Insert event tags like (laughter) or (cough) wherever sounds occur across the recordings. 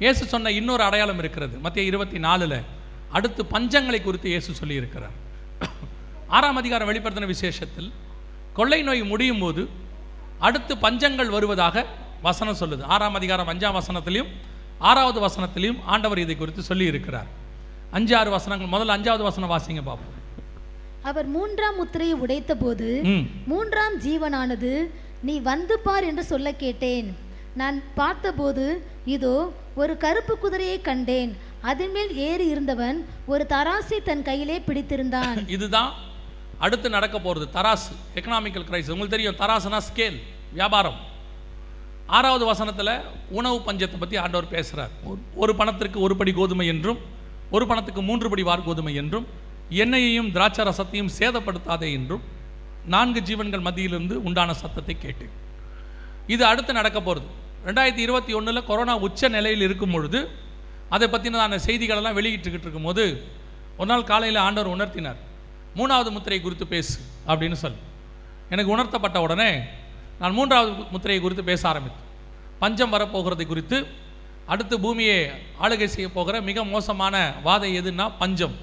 இயேசு சொன்ன இன்னொரு அடையாளம் இருக்கிறது. மத்திய இருபத்தி நாலில் அடுத்து பஞ்சங்களை குறித்து இயேசு சொல்லியிருக்கிறார். ஆறாம் அதிகாரம் வெளிப்படுத்தின விசேஷத்தில் கொள்ளை நோய் முடியும் போது அடுத்து பஞ்சங்கள் வருவதாக வசனம் சொல்லுது. ஆறாம் அதிகாரம் அஞ்சாம் வசனத்திலையும் ஆறாவது வசனத்திலையும் ஆண்டவர் இதை குறித்து சொல்லி இருக்கிறார் அஞ்சு ஆறு வசனங்கள் முதல்ல அஞ்சாவது வசனம் வாசிங்க பார்ப்போம் அவர் மூன்றாம் முத்திரையை உடைத்தபோது ம். மூன்றாம் ஜீவனானது நீ வந்து பார் என்று சொல்ல கேட்டேன். நான் பார்த்தபோது இதோ ஒரு கருப்பு குதிரையை கண்டேன். அதன் மேல் ஏறி இருந்தவன் ஒரு தராசை தன் கையிலே பிடித்திருந்தான். (laughs) இதுதான் அடுத்து நடக்க போகிறது தராசு எக்கனாமிக்கல் கிரைசிஸ் உங்களுக்கு தெரியும் தராசுனா ஸ்கேல் வியாபாரம். ஆறாவது வசனத்தில் உணவு பஞ்சத்தை பற்றி ஆண்டவர் பேசுகிறார் ஒரு- பணத்திற்கு ஒரு படி கோதுமை என்றும் ஒரு பணத்துக்கு மூன்று படி வார் கோதுமை என்றும் எண்ணெயையும் திராட்சை ரசத்தையும் சேதப்படுத்தாதே என்றும் நான்கு ஜீவன்கள் மத்தியிலிருந்து உண்டான சத்தத்தை கேட்டேன். இது அடுத்து நடக்க போகிறது ரெண்டாயிரத்தி இருபத்தி ஒன்றில் கொரோனா உச்ச நிலையில் இருக்கும் பொழுது அதை பற்றினதான செய்திகளெல்லாம் வெளியிட்டுக்கிட்டு இருக்கும்போது ஒரு நாள் காலையில் ஆண்டவர் உணர்த்தினார். மூணாவது முத்திரை குறித்து பேசு அப்படின்னு சொல்லி. எனக்கு உணர்த்தப்பட்ட உடனே நான் மூன்றாவது முத்திரையை குறித்து பேச ஆரம்பித்தேன். பஞ்சம் வரப்போகிறதை குறித்து அடுத்து பூமியை ஆளுகை செய்ய போகிற மிக மோசமான வாதை எதுன்னா பஞ்சம்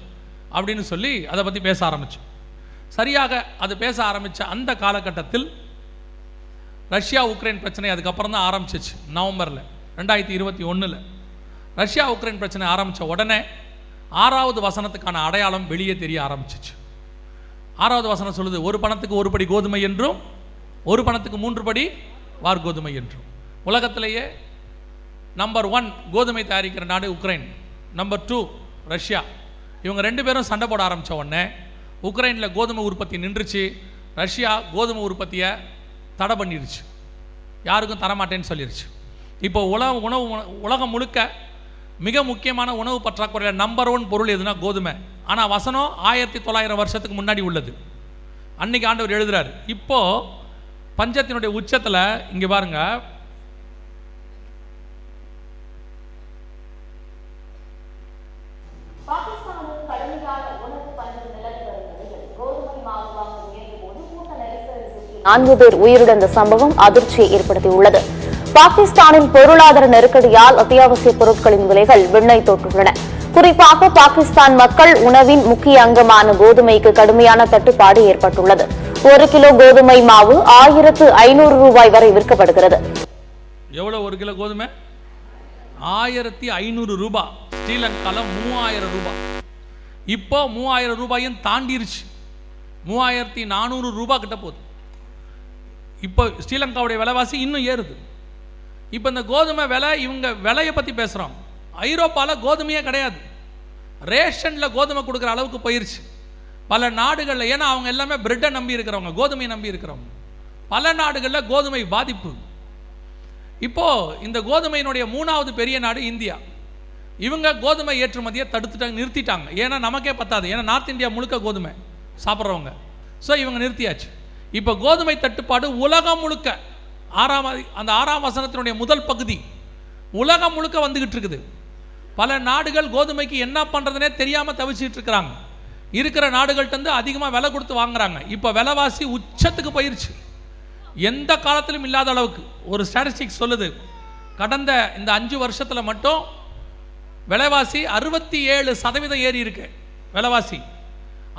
அப்படின்னு சொல்லி அதை பற்றி பேச ஆரம்பித்தோம் சரியாக அது பேச ஆரம்பித்த அந்த காலகட்டத்தில் ரஷ்யா உக்ரைன் பிரச்சனை அதுக்கப்புறம் தான் ஆரம்பிச்சிச்சு. நவம்பரில் ரெண்டாயிரத்தி இருபத்தி ஒன்றில் ரஷ்யா உக்ரைன் பிரச்சனை ஆரம்பித்த உடனே ஆறாவது வசனத்துக்கான அடையாளம் வெளியே தெரிய ஆரம்பிச்சிச்சு. ஆறாவது வசனம் சொல்லுது ஒரு பணத்துக்கு ஒரு படி கோதுமை என்றும் ஒரு பணத்துக்கு மூன்று படி வார் கோதுமை என்றும். உலகத்திலேயே நம்பர் ஒன் கோதுமை தயாரிக்கிற நாடு உக்ரைன் நம்பர் டூ ரஷ்யா. இவங்க ரெண்டு பேரும் சண்டை போட ஆரம்பித்த உடனே உக்ரைனில் கோதுமை உற்பத்தி நின்றுச்சு. ரஷ்யா கோதுமை உற்பத்தியை தடை பண்ணிடுச்சு யாருக்கும் தரமாட்டேன்னு சொல்லிடுச்சு இப்போ உலக உணவு உலகம் முழுக்க மிக முக்கியமான உணவு பற்றாக்குறையில் நம்பர் ஒன் பொருள் எதுனா கோதுமை. ஆனால் வசனம் ஆயிரத்தி தொள்ளாயிரம் வருஷத்துக்கு முன்னாடி உள்ளது. அன்னைக்கு ஆண்டவர் எழுதுறாரு. இப்போ பஞ்சத்தினுடைய உச்சத்தில் இங்கே பாருங்கள் பாகிஸ்தானில் கடுமையான உணவு பஞ்சம் நிலவி வரும் நிலையில் கோதுமை மாவு வாங்க முயன்றபோது கூட்ட நெரிசலில் சிக்கிய நான்கு பேர் உயிரிழந்த சம்பவம் அதிர்ச்சியை ஏற்படுத்தியுள்ளது. பாகிஸ்தானின் பொருளாதார நெருக்கடியால் அத்தியாவசிய பொருட்களின் விலைகள் விண்ணை தொட்டுள்ளன. குறிப்பாக பாகிஸ்தான் மக்கள் உணவின் முக்கிய அங்கமான கோதுமைக்கு கடுமையான தட்டுப்பாடு ஏற்பட்டுள்ளது. ஒரு கிலோ கோதுமை மாவு ஆயிரத்து ஐநூறு ரூபாய் வரை விற்கப்படுகிறது. எவ்வளவு ஒரு கிலோ கோதுமை? ஆயிரத்தி ஐநூறு ரூபாய் ஸ்ரீலங்கால மூவாயிரம் ரூபாய். இப்போ மூவாயிரம் ரூபாயும் தாண்டிருச்சு. மூவாயிரத்தி நானூறு ரூபாய் கிட்ட போகுது. இப்போ ஸ்ரீலங்காவுடைய விலைவாசி இன்னும் ஏறுது. இப்போ இந்த கோதுமை விலை இவங்க விலையை பற்றி பேசுகிறோம் ஐரோப்பாவில் கோதுமையே கிடையாது. ரேஷனில் கோதுமை கொடுக்குற அளவுக்கு போயிருச்சு. பல நாடுகளில் ஏன்னா அவங்க எல்லாமே பிரெட்டை நம்பி இருக்கிறவங்க கோதுமையை நம்பி இருக்கிறவங்க. பல நாடுகளில் கோதுமை பாதிப்பு. இப்போது இந்த கோதுமையினுடைய மூணாவது பெரிய நாடு இந்தியா. இவங்க கோதுமை ஏற்றுமதியை தடுத்துட்டாங்க நிறுத்திட்டாங்க. ஏன்னா நமக்கே பத்தாது. ஏன்னா நார்த் இந்தியா முழுக்க கோதுமை சாப்பிட்றவங்க. ஸோ இவங்க நிறுத்தியாச்சு. இப்போ கோதுமை தட்டுப்பாடு உலகம் முழுக்க ஆறாம் அந்த ஆறாம் வசனத்தினுடைய முதல் பகுதி. உலகம் முழுக்க வந்துகிட்டு இருக்குது. பல நாடுகள் கோதுமைக்கு என்ன பண்ணுறதுனே தெரியாமல் தவிச்சிட்டு இருக்கிறாங்க. இருக்கிற நாடுகள்கிட்ட அதிகமாக விலை கொடுத்து வாங்குறாங்க. இப்போ விலைவாசி உச்சத்துக்கு போயிருச்சு. எந்த காலத்திலும் இல்லாத அளவுக்கு. ஒரு ஸ்டாட்டிஸ்டிக்ஸ் சொல்லுது. கடந்த இந்த அஞ்சு வருஷத்தில் மட்டும் விலைவாசி அறுபத்தி ஏழு சதவீதம் ஏறி இருக்கு. விலைவாசி.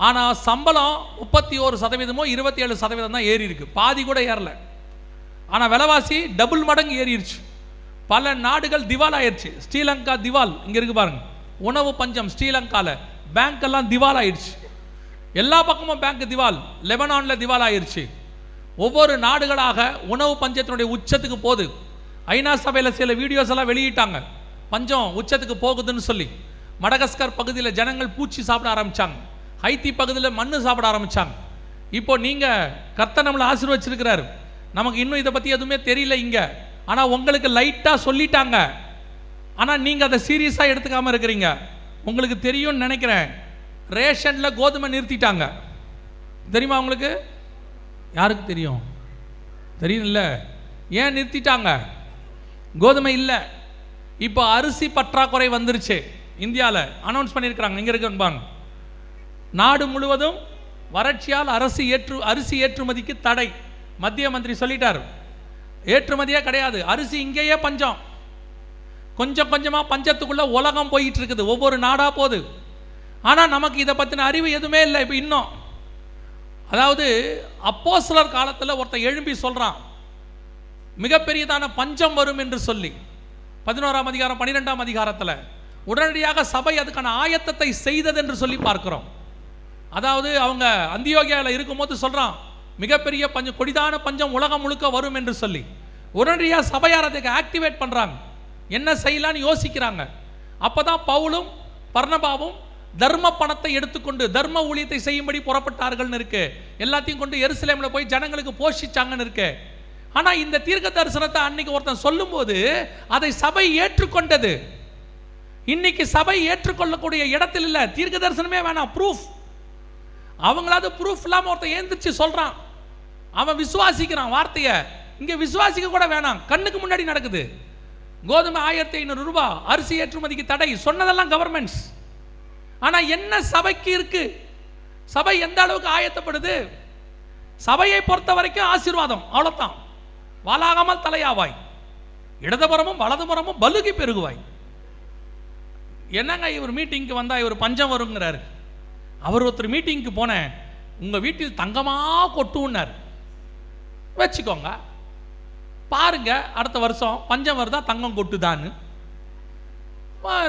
ஆனால் சம்பளம் முப்பத்தி ஒரு சதவீதமோ இருபத்தி ஏழு சதவீதம் தான் ஏறி இருக்கு. பாதி கூட ஏறல. ஆனால் விலைவாசி டபுள் மடங்கு ஏறிடுச்சு பல நாடுகள் திவால் ஆயிடுச்சு ஸ்ரீலங்கா திவால் இங்கே இருக்கு பாருங்க. உணவு பஞ்சம் ஸ்ரீலங்காவில் பேங்க் எல்லாம் திவால் ஆயிடுச்சு எல்லா பக்கமும் பேங்க் திவால். லெபனானில் திவால் ஆயிடுச்சு ஒவ்வொரு நாடுகளாக உணவு பஞ்சத்தினுடைய உச்சத்துக்கு போகுது. ஐநா சபையில் சில வீடியோஸ் எல்லாம் வெளியிட்டாங்க. பஞ்சம் உச்சத்துக்கு போகுதுன்னு சொல்லி. மடகஸ்கர் பகுதியில் ஜனங்கள் பூச்சி சாப்பிட ஆரம்பித்தாங்க ஹைத்தி பகுதியில் மண் சாப்பிட ஆரம்பித்தாங்க இப்போ நீங்கள் கர்த்த நம்மளை ஆசீர்வச்சிருக்கிறாரு. நமக்கு இன்னும் இதை பற்றி எதுவுமே தெரியல இங்கே. ஆனால் உங்களுக்கு லைட்டாக சொல்லிட்டாங்க. ஆனால் நீங்கள் அதை சீரியஸாக எடுத்துக்காம இருக்கிறீங்க. உங்களுக்கு தெரியும்னு நினைக்கிறேன். ரேஷனில் கோதுமை நிறுத்திட்டாங்க. தெரியுமா உங்களுக்கு? யாருக்கு தெரியும்? தெரியும்ல. ஏன் நிறுத்திட்டாங்க? கோதுமை இல்லை. இப்போ அரிசி பற்றாக்குறை வந்துருச்சு இந்தியாவில் அனௌன்ஸ் பண்ணியிருக்கிறாங்க. இங்கே இருக்குன்னு நாடு முழுவதும் வறட்சியால் அரசு ஏற்று அரிசி ஏற்றுமதிக்கு தடை. மத்திய மந்திரி சொல்லிட்டார். ஏற்றுமதியே கிடையாது. அரிசி இங்கேயே பஞ்சம். கொஞ்சம் கொஞ்சமாக பஞ்சத்துக்குள்ளே உலகம் போயிட்டு இருக்குது ஒவ்வொரு நாடாக போகுது. ஆனால் நமக்கு இதை பற்றின அறிவு எதுவுமே இல்லை. இப்போ இன்னும். அதாவது அப்போஸ்தலர் காலத்தில் ஒருத்தன் எழும்பி சொல்கிறான் மிகப்பெரியதான பஞ்சம் வரும் என்று சொல்லி. பதினோராம் அதிகாரம் பன்னிரெண்டாம் அதிகாரத்தில். உடனடியாக சபை அதுக்கான ஆயத்தத்தை செய்தது என்று சொல்லி பார்க்கிறோம். அதாவது அவங்க அந்தியோகியாவில் இருக்கும்போது சொல்கிறான் மிகப்பெரிய பஞ்சம் கொடிதான பஞ்சம் உலகம் முழுக்க வரும் என்று சொல்லி. உடனடியாக சபையார் அதுக்கு ஆக்டிவேட் பண்ணுறாங்க என்ன செய்யலான்னு யோசிக்கிறாங்க. அப்போ தான் பவுலும் பர்ணபாவும் தர்ம பணத்தை எடுத்துக்கொண்டு தர்ம ஊழியத்தை செய்யும்படி புறப்பட்டார்கள்னு இருக்கு. எல்லாத்தையும் கொண்டு எருசலேமில் போய் ஜனங்களுக்கு போஷிச்சாங்கன்னு இருக்கு. ஆனால் இந்த தீர்க்க தரிசனத்தை அன்னைக்கு ஒருத்தன் சொல்லும்போது அதை சபை ஏற்றுக்கொண்டது. இன்னைக்கு சபை ஏற்றுக்கொள்ளக்கூடிய இடத்தில் இல்லை தீர்க்க தரிசனமே வேணாம் ப்ரூஃப் அவங்களாவது ப்ரூஃப் இல்லாமல் ஒருத்தன் ஏந்திரிச்சு சொல்கிறான் அவன் விசுவாசிக்கிறான் வார்த்தையை. இங்கே விசுவாசிக்க கூட வேணாம். கண்ணுக்கு முன்னாடி நடக்குது. கோதுமை ஆயிரத்தி ஐநூறு ரூபா அரிசி ஏற்றுமதிக்கு தடை. சொன்னதெல்லாம் கவர்மெண்ட்ஸ் ஆனால் என்ன சபைக்கு இருக்கு? சபை எந்த அளவுக்கு ஆயத்தப்படுது? சபையை பொறுத்த வரைக்கும் ஆசீர்வாதம். அவ்வளோத்தான் வாலாகாமல் தலையாவாய். இடதுபுறமும் வலதுபுறமும் பலுகி பெருகுவாய். என்னங்க இவர் மீட்டிங்க்கு வந்தால் இவர் பஞ்சம் வருங்கிறாரு? அவர் ஒருத்தர் மீட்டிங்க்கு போனேன். உங்கள் வீட்டில் தங்கமாக கொட்டுன்னார். வச்சுக்கோங்க. பாருங்க அடுத்த வருஷம் பஞ்சம் வருதா தங்கம் கொட்டுதான்னு.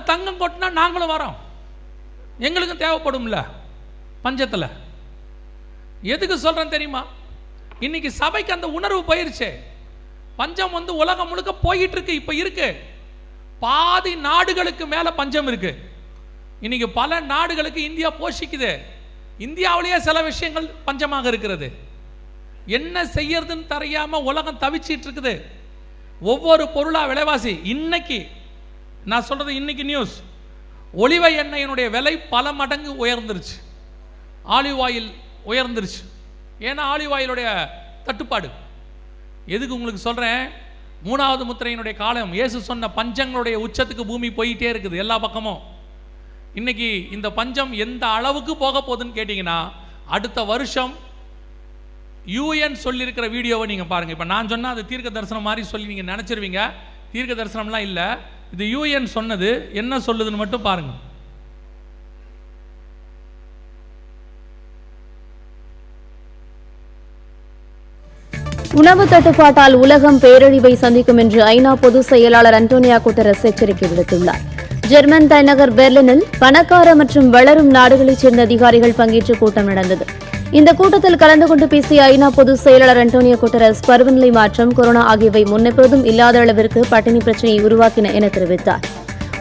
தங்கம் கொட்டினா நாங்களும் வரோம். எங்களுக்கும் தேவைப்படும்ல பஞ்சத்தில். எதுக்கு சொல்கிறேன் தெரியுமா? இன்னைக்கு சபைக்கு அந்த உணர்வு போயிருச்சே. பஞ்சம் வந்து உலகம் முழுக்க போயிட்டு இருக்கு இப்போ இருக்கு. பாதி நாடுகளுக்கு மேலே பஞ்சம் இருக்குது இன்னைக்கு பல நாடுகளுக்கு இந்தியா போஷிக்குது. இந்தியாவிலேயே சில விஷயங்கள் பஞ்சமாக இருக்கிறது. என்ன செய்யறதுன்னு தெரியாமல் உலகம் தவிச்சிட்டு இருக்குது. ஒவ்வொரு பொருளா விலைவாசி. இன்னைக்கு நான் சொல்றது இன்னைக்கு நியூஸ் ஒளிவ எண்ணெயினுடைய விலை பல மடங்கு உயர்ந்துருச்சு. Olive oil உயர்ந்துருச்சு. ஏன்னா ஆலிவ் ஆயிலுடைய தட்டுப்பாடு. எதுக்கு உங்களுக்கு சொல்கிறேன் மூணாவது முத்திரையினுடைய காலம். இயேசு சொன்ன பஞ்சங்களுடைய உச்சத்துக்கு பூமி போயிட்டே இருக்குது எல்லா பக்கமும். இன்னைக்கு இந்த பஞ்சம் எந்த அளவுக்கு போக போகுதுன்னு கேட்டிங்கன்னா அடுத்த வருஷம் யூஎன் சொல்லியிருக்கிற வீடியோவை நீங்கள் பாருங்கள் இப்போ நான் சொன்னால் அது தீர்க்க தரிசனம் மாதிரி சொல்லி நீங்கள் நினச்சிருவீங்க. தீர்க்க தரிசனம்லாம் இல்லை. இது யூஎன் சொன்னது என்ன சொல்லுதுன்னு மட்டும் பாருங்கள் உணவு தட்டுப்பாட்டால் உலகம் பேரழிவை சந்திக்கும் என்று ஐநா பொதுச் செயலாளர் அன்டோனியா குட்டரஸ் எச்சரிக்கை விடுத்துள்ளார். ஜெர்மன் தலைநகர் பெர்லினில் பணக்கார மற்றும் வளரும் நாடுகளைச் சேர்ந்த அதிகாரிகள் பங்கேற்ற கூட்டம் நடந்தது. இந்த கூட்டத்தில் கலந்து கொண்டு பேசிய ஐநா பொதுச் செயலாளர் அன்டோனியா குட்டரஸ் பருவநிலை மாற்றம் கொரோனா ஆகியவை முன்னெப்போதும் இல்லாத அளவிற்கு பட்டினி பிரச்சினையை உருவாக்கின என தெரிவித்தார்.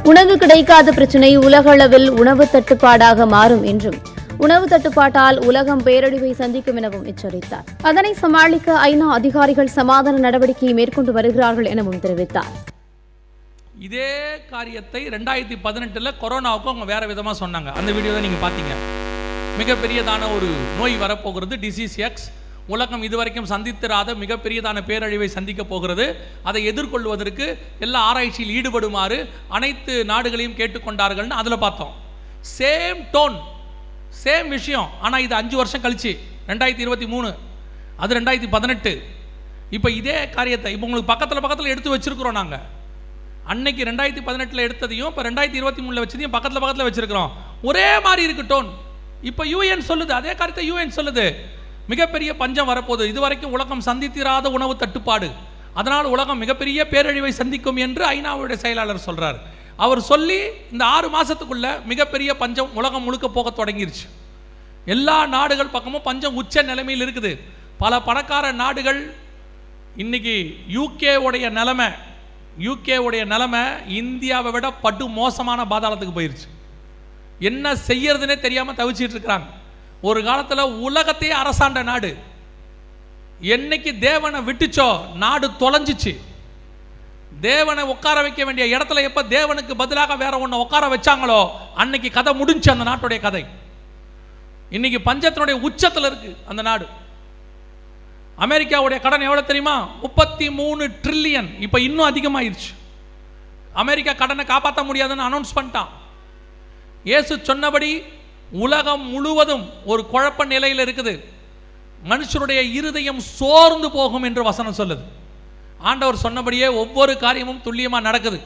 உணவு கிடைக்காத பிரச்சினை உலக அளவில் உணவு தட்டுப்பாடாக மாறும் என்றும் உணவு தட்டுப்பாட்டால் உலகம் பேரழிவை சந்திக்கும் எனவும் எச்சரித்தார். அதனை சமாளிக்க ஐநா அதிகாரிகள் சமாதான நடவடிக்கையை மேற்கொண்டு வருகிறார்கள் எனவும் தெரிவித்தார். இதே காரியத்தை ரெண்டாயிரத்தி பதினெட்டில் கொரோனாவுக்கு அவங்க வேறு விதமாக சொன்னாங்க. அந்த வீடியோ நீங்கள் பார்த்தீங்க மிகப்பெரியதான ஒரு நோய் வரப்போகிறது டிசீஸ் எக்ஸ் உலகம் இதுவரைக்கும் சந்தித்திராத மிகப்பெரியதான பேரழிவை சந்திக்க போகிறது. அதை எதிர்கொள்வதற்கு எல்லா ஆராய்ச்சியில் ஈடுபடுமாறு அனைத்து நாடுகளையும் கேட்டுக்கொண்டார்கள்னு அதில் பார்த்தோம். சேம் டோன் சேம் விஷயம். ஆனால் இது அஞ்சு வருஷம் கழிச்சு ரெண்டாயிரத்தி இருபத்தி மூணு. அது ரெண்டாயிரத்தி பதினெட்டு. இப்போ இதே காரியத்தை இப்போ உங்களுக்கு பக்கத்தில் பக்கத்தில் எடுத்து வச்சுருக்குறோம் நாங்கள் அன்னைக்கு ரெண்டாயிரத்தி பதினெட்டில் எடுத்ததையும் இப்போ ரெண்டாயிரத்தி இருபத்தி மூணில் வச்சதையும் பக்கத்தில் பக்கத்தில் வச்சிருக்கிறோம். ஒரே மாதிரி இருக்கு டோன் இப்போ யூஎன் சொல்லுது அதே கருத்தை யூஎன் சொல்லுது. மிகப்பெரிய பஞ்சம் வரப்போகுது. இதுவரைக்கும் உலகம் சந்தித்திராத உணவு தட்டுப்பாடு. அதனால் உலகம் மிகப்பெரிய பேரழிவை சந்திக்கும் என்று ஐநாவுடைய செயலாளர் சொல்கிறார் அவர் சொல்லி இந்த ஆறு மாதத்துக்குள்ளே மிகப்பெரிய பஞ்சம் உலகம் முழுக்க போக தொடங்கிருச்சு. எல்லா நாடுகள் பக்கமும் பஞ்சம் உச்ச நிலைமையில் இருக்குது. பல பணக்கார நாடுகள் இன்னைக்கு யூகே உடைய நிலைமை யூகே உடைய நிலைமை இந்தியாவை விட படு மோசமான பாதாளத்துக்கு போயிருச்சு. என்ன செய்யறதுனே தெரியாமல் தவிச்சிட்டு இருக்கிறாங்க. ஒரு காலத்தில் உலகத்தையே அரசாண்ட நாடு. என்னைக்கு தேவனை விட்டுச்சோ நாடு தொலைஞ்சிச்சு. தேவனை உட்கார வைக்க வேண்டிய இடத்துல எப்போ தேவனுக்கு பதிலாக வேற ஒன்று உட்கார வச்சாங்களோ அன்னைக்கு கதை முடிஞ்சு அந்த நாட்டுடைய கதை. இன்னைக்கு பஞ்சத்தினுடைய உச்சத்தில் இருக்கு அந்த நாடு. அமெரிக்காவுடைய கடன் எவ்வளோ தெரியுமா? முப்பத்தி மூணு ட்ரில்லியன் இப்போ இன்னும் அதிகமாயிருச்சு. அமெரிக்கா கடனை காப்பாற்ற முடியாதுன்னு அனௌன்ஸ் பண்ணிட்டான். இயேசு சொன்னபடி உலகம் முழுவதும் ஒரு குழப்ப நிலையில் இருக்குது. மனுஷருடைய இருதயம் சோர்ந்து போகும் என்று வசனம் சொல்லுது. ஆண்டவர் சொன்னபடியே ஒவ்வொரு காரியமும் துல்லியமாக நடக்குது.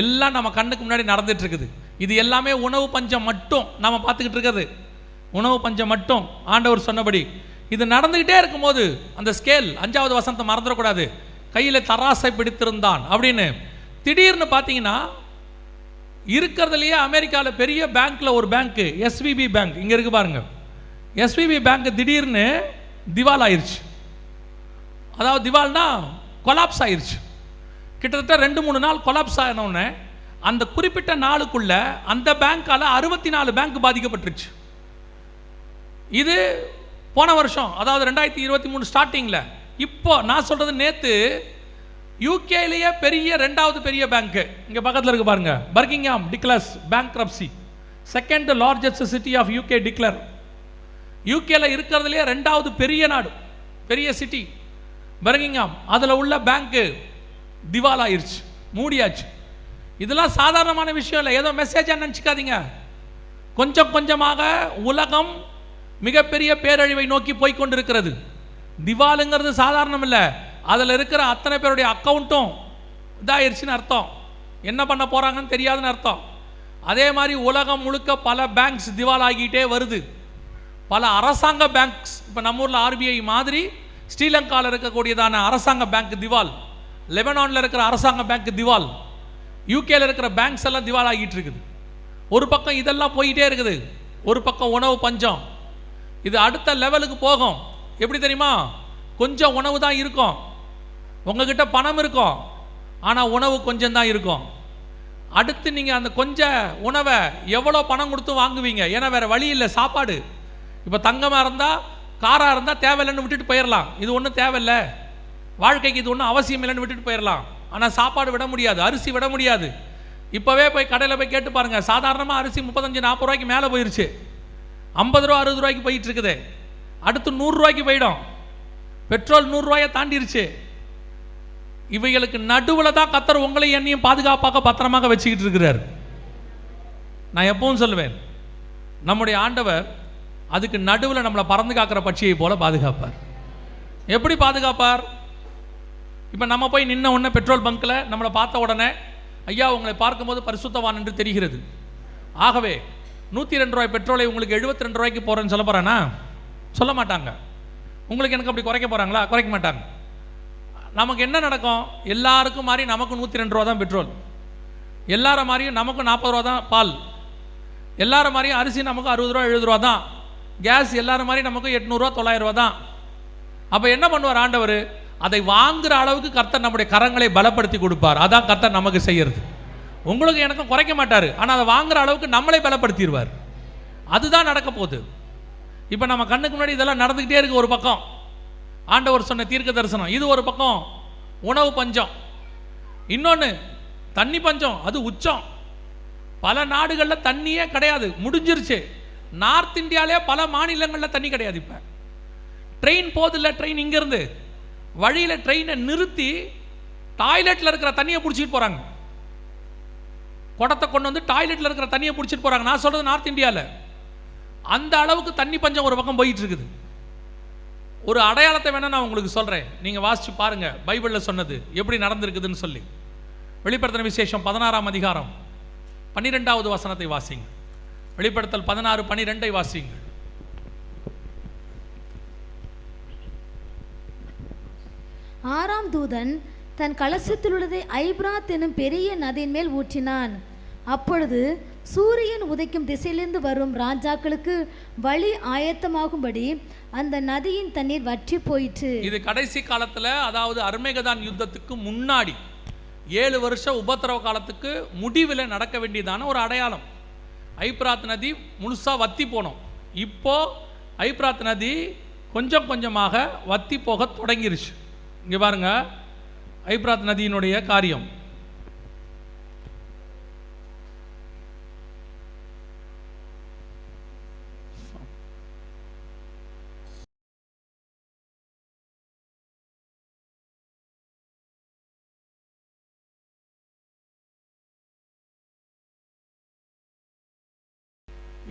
எல்லாம் நம்ம கண்ணுக்கு முன்னாடி நடந்துட்டு இருக்குது இது எல்லாமே உணவு பஞ்சம் மட்டும் நம்ம பார்த்துக்கிட்டு இருக்கிறது. உணவு பஞ்சம் மட்டும். ஆண்டவர் சொன்னபடி இது நடந்துக்கிட்டே இருக்கும்போது அந்த ஸ்கேல் அஞ்சாவது வசனத்தை மறந்துடக்கூடாது. கையில் தராசை பிடித்திருந்தான். அப்படின்னு திடீர்னு பார்த்தீங்கன்னா இருக்கிறதுலையே அமெரிக்காவில் பெரிய பேங்க்கில் ஒரு பேங்க்கு எஸ்விபி பேங்க் இங்கே இருக்கு பாருங்க. எஸ்விபி பேங்க் திடீர்னு திவால் ஆயிருச்சு. அதாவது திவால்னா கொலாப்ஸ் ஆயிடுச்சு கிட்டத்தட்ட ரெண்டு மூணு நாள் கொலாப்ஸ் ஆனவுடனே அந்த குறிப்பிட்ட நாளுக்குள்ள அந்த பேங்க்கால் அறுபத்தி நாலு பேங்க் பாதிக்கப்பட்டுருச்சு. இது போன வருஷம் அதாவது ரெண்டாயிரத்தி இருபத்தி மூணு ஸ்டார்டிங்கில் இப்போ நான் சொல்கிறது நேற்று யூகேலேயே பெரிய ரெண்டாவது பெரிய பேங்க்கு இங்கே பக்கத்தில் இருக்கு பாருங்க. Birmingham declares bank second largest city of UK declare யூகேல இருக்கிறதுலே ரெண்டாவது பெரிய நாடு பெரிய சிட்டி பர்கிங்ஹாம் அதில் உள்ள பேங்க்கு திவால் ஆயிடுச்சு மூடியாச்சு. இதெல்லாம் சாதாரணமான விஷயம் இல்லை. ஏதோ மெசேஜாக நினச்சிக்காதீங்க. கொஞ்சம் கொஞ்சமாக உலகம் மிகப்பெரிய பேரழிவை நோக்கி போய்கொண்டிருக்கிறது திவாலுங்கிறது சாதாரணம் இல்லை அதில் இருக்கிற அத்தனை பேருடைய அக்கௌண்ட்டும் இதாயிருச்சுன்னு அர்த்தம். என்ன பண்ண போகிறாங்கன்னு தெரியாதுன்னு அர்த்தம். அதே மாதிரி உலகம் முழுக்க பல பேங்க்ஸ் திவால் ஆகிட்டே வருது. பல அரசாங்க பேங்க்ஸ் இப்போ நம்ம ஊரில் ஆர்பிஐ மாதிரி ஸ்ரீலங்காவில் இருக்கக்கூடியதான அரசாங்க பேங்க் திவால் லெபனானில் இருக்கிற அரசாங்க பேங்க் திவால் யூகேல இருக்கிற பேங்க்ஸ் எல்லாம் திவால் ஆகிட்டு இருக்குது. ஒரு பக்கம் இதெல்லாம் போயிட்டே இருக்குது. ஒரு பக்கம் உணவு பஞ்சம். இது அடுத்த லெவலுக்கு போகும். எப்படி தெரியுமா? கொஞ்சம் உணவு தான் இருக்கும். உங்ககிட்ட பணம் இருக்கும். ஆனால் உணவு கொஞ்சம் தான் இருக்கும். அடுத்து நீங்கள் அந்த கொஞ்ச உணவை எவ்வளோ பணம் கொடுத்து வாங்குவீங்க? ஏன்னா வேறு வழி இல்லை சாப்பாடு. இப்போ தங்கமாக இருந்தால் காராக இருந்தால் தேவையில்லைன்னு விட்டுட்டு போயிடலாம் இது ஒன்றும் தேவையில்லை. வாழ்க்கைக்கு இது ஒன்றும் அவசியம் இல்லைன்னு விட்டுட்டு போயிடலாம் ஆனால் சாப்பாடு விட முடியாது அரிசி விட முடியாது. இப்போவே போய் கடையில் போய் கேட்டு பாருங்கள் சாதாரணமாக அரிசி முப்பத்தஞ்சு நாற்பது ரூபாய்க்கு மேலே போயிருச்சு. ஐம்பது ரூபா அறுபது ரூபாய்க்கு போயிட்டு இருக்குது அடுத்து நூறுரூவாய்க்கு போயிடும். பெட்ரோல் நூறுரூவாயை தாண்டிருச்சு. இவைகளுக்கு நடுவில் தான் கத்தர் உங்களை என்னையும் பாதுகாப்பாக பத்திரமாக வச்சுக்கிட்டு இருக்கிறார். நான் எப்பவும் சொல்லுவேன் நம்முடைய ஆண்டவர் அதுக்கு நடுவில் நம்மளை பறந்து காக்கிற பட்சியை போல பாதுகாப்பார். எப்படி பாதுகாப்பார்? இப்போ நம்ம போய் நின்ன உடனே பெட்ரோல் பங்க்கில் நம்மளை பார்த்த உடனே ஐயா உங்களை பார்க்கும்போது பரிசுத்தவான் என்று தெரிகிறது. ஆகவே நூற்றி ரெண்டு ரூபாய் பெட்ரோலை உங்களுக்கு எழுபத்தி ரெண்டு ரூபாய்க்கு போகிறேன்னு சொல்ல போகிறானா சொல்ல மாட்டாங்க. உங்களுக்கு எனக்கு அப்படி குறைக்க போகிறாங்களா குறைக்க மாட்டாங்க. நமக்கு என்ன நடக்கும்? எல்லாருக்கும் மாதிரி நமக்கு நூற்றி ரெண்டு ரூபா தான் பெட்ரோல். எல்லார மாதிரியும் நமக்கு நாற்பது ரூபா தான் பால். எல்லார மாதிரியும் அரிசி நமக்கு அறுபது ரூபா எழுபது ரூபா தான். கேஸ் எல்லார மாதிரி நமக்கு எட்நூறுரூவா தொள்ளாயிரம் ரூபா தான். அப்போ என்ன பண்ணுவார் ஆண்டவர்? அதை வாங்குற அளவுக்கு கர்த்தர் நம்முடைய கரங்களை பலப்படுத்தி கொடுப்பார். அதான் கர்த்தர் நமக்கு செய்யறது. உங்களுக்கு எனக்கும் குறைக்க மாட்டார். ஆனால் அதை வாங்குற அளவுக்கு நம்மளை பலப்படுத்திடுவார். அதுதான் நடக்க போகுது. இப்போ நம்ம கண்ணுக்கு முன்னாடி இதெல்லாம் நடந்துக்கிட்டே இருக்கு ஒரு பக்கம். ஆண்டவர் சொன்ன தீர்க்க தரிசனம் இது ஒரு பக்கம். உணவு பஞ்சம். இன்னொன்று தண்ணி பஞ்சம் அது உச்சம். பல நாடுகளில் தண்ணியே கிடையாது. முடிஞ்சிருச்சு. நார்த் இந்தியாவிலே பல மாநிலங்களில் தண்ணி கிடையாது இப்போ. ட்ரெயின் போதில்ல ட்ரெயின் இங்கேருந்து. வழியில் ட்ரெயினை நிறுத்தி டாய்லெட்டில் இருக்கிற தண்ணியை பிடிச்சிட்டு போகிறாங்க குடத்தை கொண்டு வந்து டாய்லெட்டில் இருக்கிற தண்ணியை பிடிச்சிட்டு போகிறாங்க நான் சொல்கிறது நார்த் இந்தியாவில் அந்த அளவுக்கு தண்ணி பஞ்சம் ஒரு பக்கம் போயிட்டு இருக்குது. ஒரு அடையாளத்தை வேணால் நான் உங்களுக்கு சொல்கிறேன் நீங்கள் வாசித்து பாருங்கள் பைபிளில் சொன்னது எப்படி நடந்திருக்குதுன்னு சொல்லி. வெளிப்படுத்தின விசேஷம் பதினாறாம் அதிகாரம். பன்னிரெண்டாவது வசனத்தை வாசிங்க. வெளிப்படுத்தல் பதினாறு பன்னிரெண்டை வாசிங்க ஆறாம் தூதன் தன் கலசத்தில் உள்ளதை ஐப்ராத் எனும் பெரிய நதியின் மேல் ஊற்றினான். அப்பொழுது சூரியன் உதைக்கும் திசையிலிருந்து வரும் ராஜாக்களுக்கு வழி ஆயத்தமாகும்படி அந்த நதியின் தண்ணீர் வற்றி போயிற்று. இது கடைசி காலத்தில் அதாவது அருமேகதான் யுத்தத்துக்கு முன்னாடி ஏழு வருஷம் உபத்திரவ காலத்துக்கு முடிவில் நடக்க வேண்டியதான ஒரு அடையாளம். ஐப்ராத் நதி முழுசாக வத்தி போனோம். இப்போ ஐப்ராத் நதி கொஞ்சம் கொஞ்சமாக வத்தி போக தொடங்கிருச்சு. இங்கே பாருங்க. ஐப்ராத் நதியினுடைய காரியம்.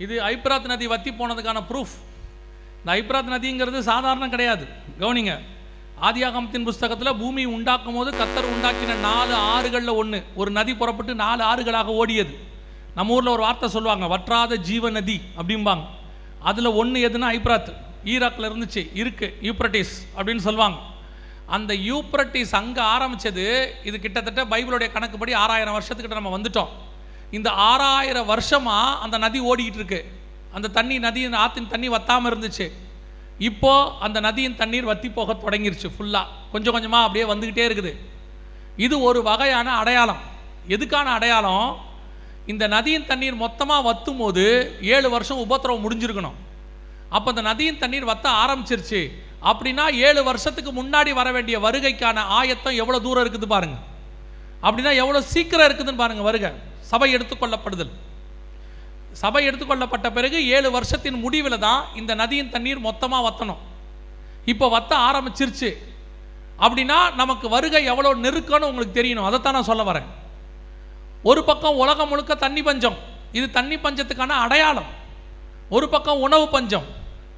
இது ஐப்ராத் நதி வத்தி போனதுக்கான ப்ரூஃப் இந்த ஐப்ராத் நதிங்கிறது சாதாரணம் கிடையாது. கவனிங்க. ஆதியாகமத்தின் புஸ்தகத்தில் பூமி உண்டாக்கும் போது கத்தர் உண்டாக்கின நாலு ஆறுகளில் ஒன்று ஒரு நதி புறப்பட்டு நாலு ஆறுகளாக ஓடியது. நம்ம ஊரில் ஒரு வார்த்தை சொல்லுவாங்க வற்றாத ஜீவ நதி அப்படிம்பாங்க. அதில் ஒன்று எதுனா ஐப்ராத் ஈராக்கில் இருந்துச்சு இருக்கு யூப்ரட்டிஸ் அப்படின்னு சொல்லுவாங்க. அந்த யூப்ரட்டிஸ் அங்கே ஆரம்பித்தது இது கிட்டத்தட்ட பைபிளுடைய கணக்குப்படி ஆறாயிரம் வருஷத்துக்கிட்ட நம்ம வந்துட்டோம். இந்த ஆறாயிரம் வருஷமாக அந்த நதி ஓடிக்கிட்டு இருக்கு. அந்த தண்ணி நதி ஆற்றின் தண்ணி வத்தாமல் இருந்துச்சு. இப்போ அந்த நதியின் தண்ணீர் வத்தி போக தொடங்கிருச்சு ஃபுல்லாக கொஞ்சம் கொஞ்சமாக அப்படியே வந்துக்கிட்டே இருக்குது. இது ஒரு வகையான அடையாளம். எதுக்கான அடையாளம்? இந்த நதியின் தண்ணீர் மொத்தமாக வத்தும் போது ஏழு வருஷம் உபத்திரவம் முடிஞ்சிருக்கணும். அப்போ அந்த நதியின் தண்ணீர் வத்த ஆரம்பிச்சிருச்சு. அப்படின்னா ஏழு வருஷத்துக்கு முன்னாடி வர வேண்டிய வருகைக்கான ஆயத்தம் எவ்வளோ தூரம் இருக்குது பாருங்கள் அப்படின்னா எவ்வளோ சீக்கிரம் இருக்குதுன்னு பாருங்கள் வருகை. சபை எடுத்துக்கொள்ளப்படுதல் சபை எடுத்துக்கொள்ளப்பட்ட பிறகு ஏழு வருஷத்தின் முடிவில் தான் இந்த நதியின் தண்ணீர் மொத்தமாக வத்தணும். இப்போ வத்த ஆரம்பிச்சிருச்சு. அப்படின்னா நமக்கு வருகை எவ்வளோ நெருக்கம்னு உங்களுக்கு தெரியணும். அதைத்தான் நான் சொல்ல வரேன். ஒரு பக்கம் உலகம் முழுக்க தண்ணி பஞ்சம். இது தண்ணி பஞ்சத்துக்கான அடையாளம். ஒரு பக்கம் உணவு பஞ்சம்.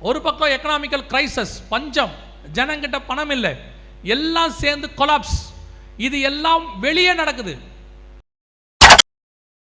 ஒரு பக்கம் எக்கனாமிக்கல் கிரைசஸ் பஞ்சம். ஜனங்கிட்ட பணம் இல்லை. எல்லாம் சேர்ந்து கொலாப்ஸ் இது எல்லாம் வெளியே நடக்குது.